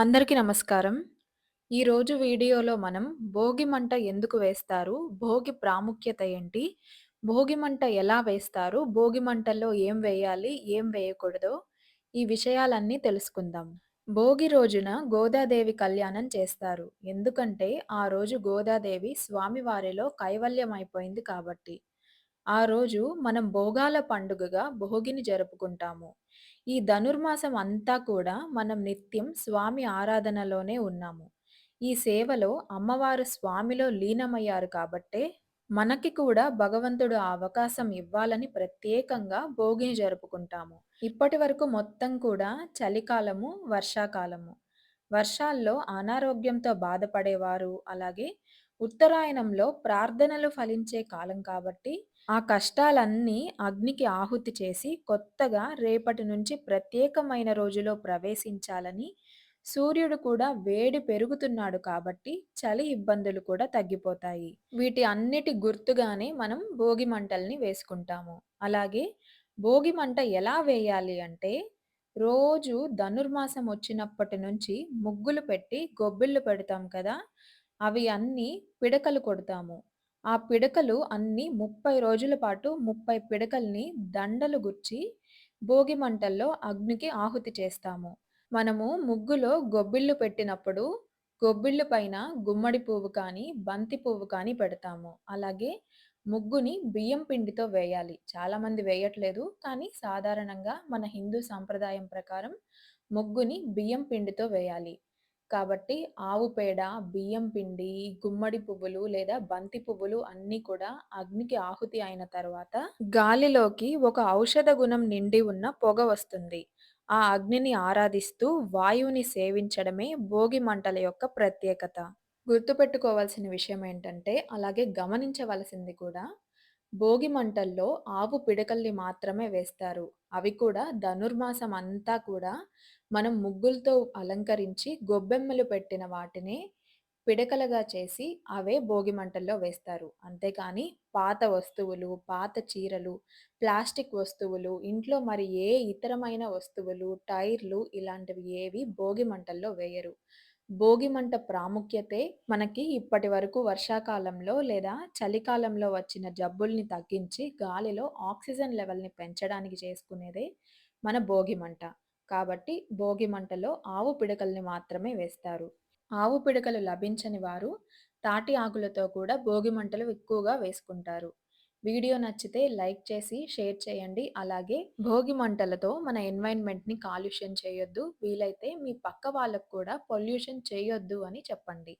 అందరికీ నమస్కారం. ఈరోజు వీడియోలో మనం భోగి మంట ఎందుకు వేస్తారు? భోగి ప్రాముఖ్యత ఏంటి? భోగి మంట ఎలా వేస్తారు? భోగి మంటల్లో ఏం వేయాలి? ఏం వేయకూడదో ఈ విషయాలన్నీ తెలుసుకుందాం. భోగి రోజున గోదాదేవి కళ్యాణం చేస్తారు. ఎందుకంటే ఆ రోజు గోదాదేవి స్వామివారిలో కైవల్యమైపోయింది కాబట్టి. ఆ రోజు మనం భోగాల పండుగగా భోగిని జరుపుకుంటాము. ఈ ధనుర్మాసం అంతా కూడా మనం నిత్యం స్వామి ఆరాధనలోనే ఉన్నాము. ఈ సేవలో అమ్మవారు స్వామిలో లీనమయ్యారు కాబట్టే, మనకి కూడా భగవంతుడు ఆ అవకాశం ఇవ్వాలని ప్రత్యేకంగా భోగిని జరుపుకుంటాము. ఇప్పటివరకు మొత్తం కూడా చలికాలము, వర్షాకాలము. వర్షాల్లో అనారోగ్యంతో బాధపడేవారు, అలాగే ఉత్తరాయణంలో ప్రార్థనలు ఫలించే కాలం కాబట్టి, ఆ కష్టాలన్నీ అగ్నికి ఆహుతి చేసి కొత్తగా రేపటి నుంచి ప్రత్యేకమైన రోజులో ప్రవేశించాలని సూర్యుడు కూడా వేడి పెరుగుతున్నాడు కాబట్టి చలి ఇబ్బందులు కూడా తగ్గిపోతాయి. వీటి అన్నిటి గుర్తుగానే మనం భోగి మంటల్ని వేసుకుంటాము. అలాగే భోగి మంట ఎలా వేయాలి అంటే రోజు ధనుర్మాసం వచ్చినప్పటి నుంచి ముగ్గులు పెట్టి గొబ్బిళ్ళు పెడతాం కదా! అవి అన్నీ పిడకలు కొడతాము. ఆ పిడకలు అన్నీ 30 రోజుల పాటు 30 పిడకల్ని దండలు గుచ్చి భోగి మంటల్లో అగ్నికి ఆహుతి చేస్తాము. మనము ముగ్గులో గొబ్బిళ్ళు పెట్టినప్పుడు గొబ్బిళ్ళు పైన గుమ్మడి పువ్వు కానీ, బంతి పువ్వు కానీ పెడతాము. అలాగే ముగ్గుని బియ్యం పిండితో వేయాలి. చాలామంది వేయట్లేదు. కానీ సాధారణంగా మన హిందూ సాంప్రదాయం ప్రకారం ముగ్గుని బియ్యం పిండితో వేయాలి. కాబట్టి ఆవు పేడ, బియ్యం పిండి, గుమ్మడి పువ్వులు లేదా బంతి పువ్వులు అన్నీ కూడా అగ్నికి ఆహుతి అయిన తర్వాత గాలిలోకి ఒక ఔషధ గుణం నిండి ఉన్న పొగ వస్తుంది. ఆ అగ్నిని ఆరాధిస్తూ వాయువుని సేవించడమే భోగి మంటల యొక్క ప్రత్యేకత. గుర్తుపెట్టుకోవాల్సిన విషయం ఏంటంటే, అలాగే గమనించవలసింది కూడా భోగి మంటల్లో ఆవు పిడకల్ని మాత్రమే వేస్తారు. అవి కూడా ధనుర్మాసం అంతా కూడా మనం ముగ్గులతో అలంకరించి గొబ్బెమ్మలు పెట్టిన వాటినే పిడకలుగా చేసి అవే భోగి మంటల్లో వేస్తారు. అంతేకానీ పాత వస్తువులు, పాత చీరలు, ప్లాస్టిక్ వస్తువులు, ఇంట్లో మరి ఏ ఇతరమైన వస్తువులు, టైర్లు ఇలాంటివి ఏవి భోగి మంటల్లో వేయరు. భోగి మంట ప్రాముఖ్యతే మనకి ఇప్పటి వరకు వర్షాకాలంలో లేదా చలికాలంలో వచ్చిన జబ్బుల్ని తగ్గించి గాలిలో ఆక్సిజన్ లెవెల్‌ని పెంచడానికి చేసుకునేదే మన భోగి మంట. కాబట్టి భోగి మంటలో ఆవు పిడకల్ని మాత్రమే వేస్తారు. ఆవు పిడకలు లభించని వారు తాటి ఆకులతో కూడా భోగి మంటలు ఎక్కువగా వేసుకుంటారు. వీడియో నచ్చితే లైక్ చేసి షేర్ చేయండి. అలాగే భోగి మంటలతో మన ఎన్వైర్న్‌మెంట్‌ని కాలుష్యం చేయొద్దు. వీలైతే మీ పక్క వాళ్ళకు కూడా పొల్యూషన్ చేయొద్దు అని చెప్పండి.